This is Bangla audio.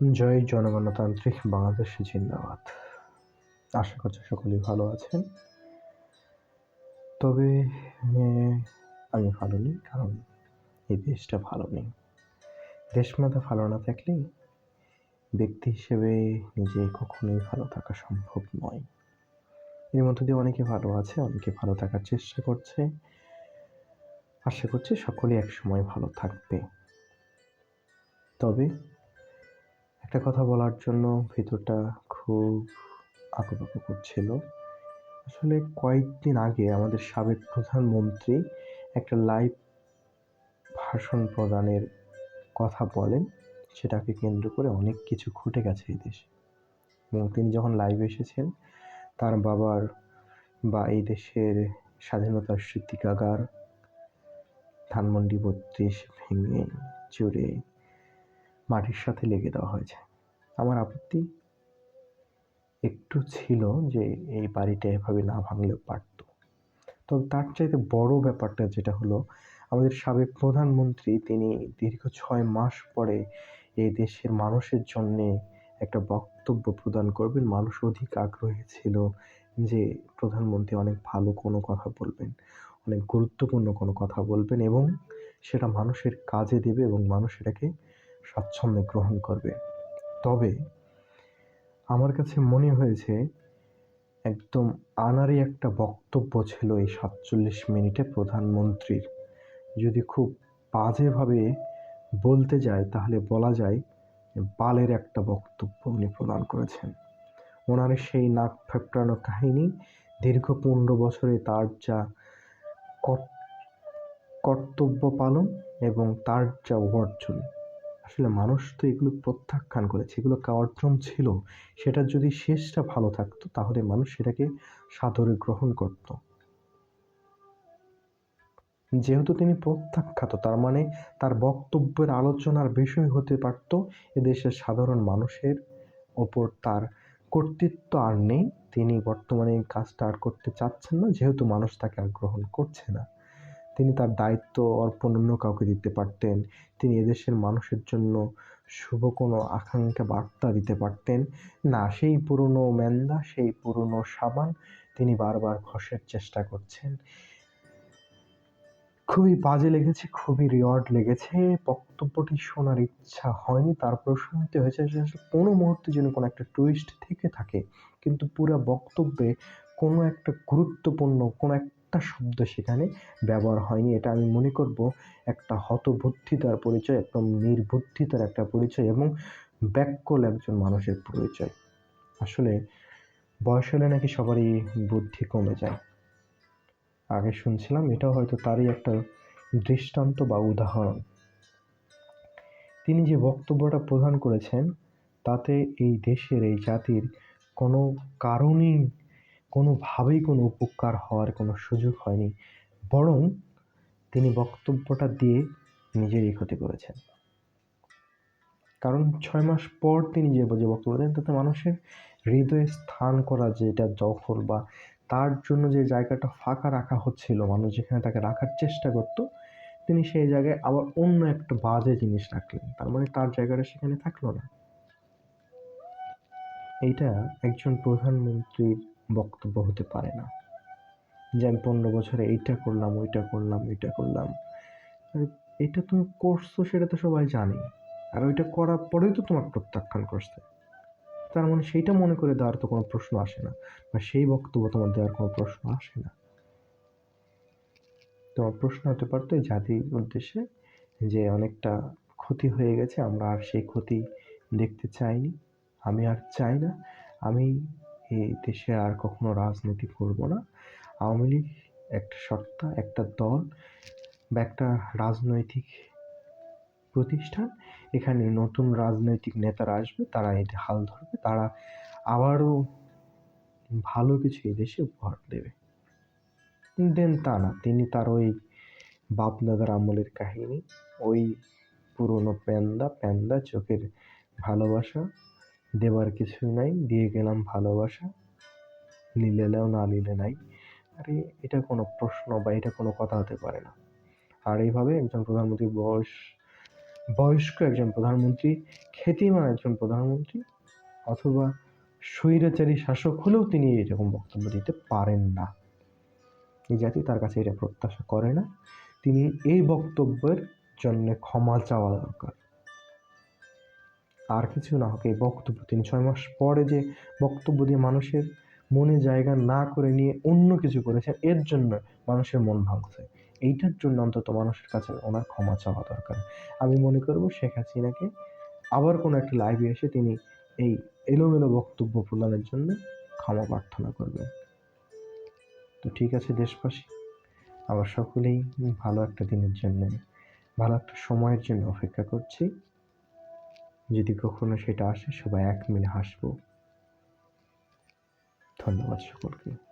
জয় জনগণতান্ত্রিক বাংলাদেশ জিন্দাবাদ। আশা করছি সকলেই ভালো আছেন। তবে আমি ভালো নেই, কারণ এই দেশটা ভালো নেই। দেশমাতা ভালো না থাকলে ব্যক্তি হিসেবে নিজে কখনোই ভালো থাকা সম্ভব নয়। এর মধ্যে দিয়ে অনেকে ভালো আছে, অনেকে ভালো থাকার চেষ্টা করছে। আশা করছি সকলে একসময় ভালো থাকবে। তবে একটা কথা বলার জন্য ভেতরটা খুব আঁকুপাকু করছিল। আসলে কয়েকদিন আগে আমাদের সাবেক প্রধানমন্ত্রী একটা লাইভ ভাষণ প্রদানের কথা বলেন, সেটাকে কেন্দ্র করে অনেক কিছু ঘটে গেছে এই দেশে। এবং তিনি যখন লাইভে এসেছেন, তার বাবার বা এই দেশের স্বাধীনতার স্মৃতিকাগার ধানমন্ডি বত্রিশ ভেঙে চুরে মাটির সাথে লেগে দেওয়া হয়েছে। আমার আপত্তি একটু ছিল যে এই বাড়িটা এভাবে না ভাঙলেও পারতো। তবে তার চাইতে বড় ব্যাপারটা যেটা হলো, আমাদের সাবেক প্রধানমন্ত্রী তিনি দীর্ঘ ছয় মাস পরে এই দেশের মানুষের জন্যে একটা বক্তব্য প্রদান করবেন। মানুষ অধিক আগ্রহী ছিল যে প্রধানমন্ত্রী অনেক ভালো কোনো কথা বলবেন, অনেক গুরুত্বপূর্ণ কোনো কথা বলবেন এবং সেটা মানুষের কাজে দেবে এবং মানুষ এটাকে স্বাচ্ছন্দ্যে গ্রহণ করবে। তবে আমার কাছে মনে হয়েছে, একদম আনারি একটা বক্তব্য ছিল এই সাতচল্লিশ মিনিটে প্রধানমন্ত্রীর। যদি খুব বাজেভাবে বলতে যায়, তাহলে বলা যায় বালের একটা বক্তব্য উনি প্রদান করেছেন। ওনার সেই নাক ফেপটানো কাহিনী, দীর্ঘ পনেরো বছরে তার যা কর্তব্য পালন এবং তার যা অর্জন আসলে মানুষ তো এগুলো প্রত্যাখ্যান করেছে, এগুলো অর্জন ছিল। সেটার যদি শেষটা ভালো থাকতো, তাহলে মানুষ সেটাকে সাদরে গ্রহণ করত। যেহেতু তিনি প্রত্যাখ্যাত, তার মানে তার বক্তব্যের আলোচনার বিষয় হতে পারত, এদেশের সাধারণ মানুষের ওপর তার কর্তৃত্ব আর নেই। তিনি বর্তমানে এই কাজটা আর করতে চাচ্ছেন না, যেহেতু মানুষ তাকে আর গ্রহণ করছে না। তিনি তার দায়িত্ব অর্পণ অন্য কাউকে দিতে পারতেন। তিনি এদেশের মানুষের জন্য শুভ কোনো আকাঙ্ক্ষা বার্তা দিতে পারতেন। না, সেই পুরনো ম্যান্দা সেই পুরনো সাবান তিনি বারবার ঘষের চেষ্টা করছেন। খুবই বাজে লেগেছে, খুবই রিওয়ার্ড লেগেছে। বক্তব্যটি শোনার ইচ্ছা হয়নি তারপর শুনতে হয়েছে কোনো মুহূর্তে যেন কোনো একটা টুইস্ট থেকে থাকে। কিন্তু পুরো বক্তব্যে কোনো একটা গুরুত্বপূর্ণ, কোনো এক একটা শব্দ সেখানে ব্যবহার হয়নি। এটা আমি মনে করব একটা হতবুদ্ধিতার পরিচয়, একদম নির্বুদ্ধিতার একটা পরিচয় এবং ব্যাকল একজন মানুষের পরিচয়। আসলে বয়স হলে নাকি সবারই বুদ্ধি কমে যায়। আগে শুনছিলাম এটাও হয়তো তারই একটা দৃষ্টান্ত বা উদাহরণ। তিনি যে বক্তব্যটা প্রদান করেছেন, তাতে এই দেশের, এই জাতির কোনো কারণেই কোনোভাবেই কোনো উপকার হওয়ার কোনো সুযোগ হয়নি, বরং তিনি বক্তব্যটা দিয়ে নিজেরই ক্ষতি করেছেন। কারণ ছয় মাস পর তিনি যে যে বক্তব্য দেন, তাতে মানুষের হৃদয়ে স্থান করা যেটা দখল বা তার জন্য যে জায়গাটা ফাঁকা রাখা হচ্ছিল, মানুষ যেখানে তাকে রাখার চেষ্টা করত, তিনি সেই জায়গায় আবার অন্য একটা বাজে জিনিস রাখলেন। তার মানে তার জায়গাটা সেখানে থাকল না। এইটা একজন প্রধানমন্ত্রীর বক্তব্য হতে পারে না। যে আমি পনেরো বছরে এইটা করলাম, ওইটা করলাম ওইটা করলাম। আর এটা তুমি করছ সেটা তো সবাই জানে। আর ওইটা করার পরেই তো তোমার প্রত্যাখ্যান করছে। তার মানে সেইটা মনে করে দেওয়ার তো কোনো প্রশ্ন আসে না। বা সেই বক্তব্য তোমার দেওয়ার কোনো প্রশ্ন আসে না। তোমার প্রশ্ন হতে পারতো জাতির উদ্দেশ্যে যে অনেকটা ক্ষতি হয়ে গেছে, আমরা আর সেই ক্ষতি দেখতে চাইনি। আমি আর চাই না। আমি এই দেশে আর কখনো রাজনীতি করব না। আওয়ামী লীগ একটা সত্তা, একটা দল বা একটা রাজনৈতিক প্রতিষ্ঠান। এখানে নতুন রাজনৈতিক নেতারা আসবে, তারা এটা হাল ধরবে, তারা আবারও ভালো কিছু এই দেশে উপহার দেবে। দেন তা না, তিনি তার ওই বাপদাদার আমলের কাহিনী, ওই পুরনো প্যান্দা প্যান্দা, চোখের ভালোবাসা দেবার কিছু নাই, দিয়ে গেলাম ভালোবাসা। নিলেও না নিলে নাই। আরে, এটা কোনো প্রশ্ন বা এটা কোনো কথা হতে পারে না। আর এইভাবে একজন প্রধানমন্ত্রীর বয়স, বয়স্ক একজন প্রধানমন্ত্রী, খ্যাতিমান একজন প্রধানমন্ত্রী অথবা স্বৈরাচারী শাসক হলেও তিনি এরকম বক্তব্য দিতে পারেন না। এই জাতি তার কাছে এটা প্রত্যাশা করে না। তিনি এই বক্তব্যের জন্য ক্ষমা চাওয়া দরকার। আর কিছু না হোক এই বক্তব্য তিনি ছয় মাস পরে যে বক্তব্য দিয়ে মানুষের মনে জায়গা না করে নিয়ে অন্য কিছু করেছেন, এর জন্য মানুষের মন ভাঙছে। এইটার জন্য অন্তত মানুষের কাছে ওনার ক্ষমা চাওয়া দরকার। আমি মনে করব শেখ হাসিনাকে আবার কোনো একটা লাইভে এসে তিনি এই এলোমেলো বক্তব্য প্রদানের জন্য ক্ষমা প্রার্থনা করবেন। তো ঠিক আছে দেশবাসী, আবার সকলেই ভালো একটা দিনের জন্য, ভালো একটা সময়ের জন্য অপেক্ষা করছি। যদি কখনো সেটা আসে সবাই এক মিলে হাসবো। ধন্যবাদ সকলকে।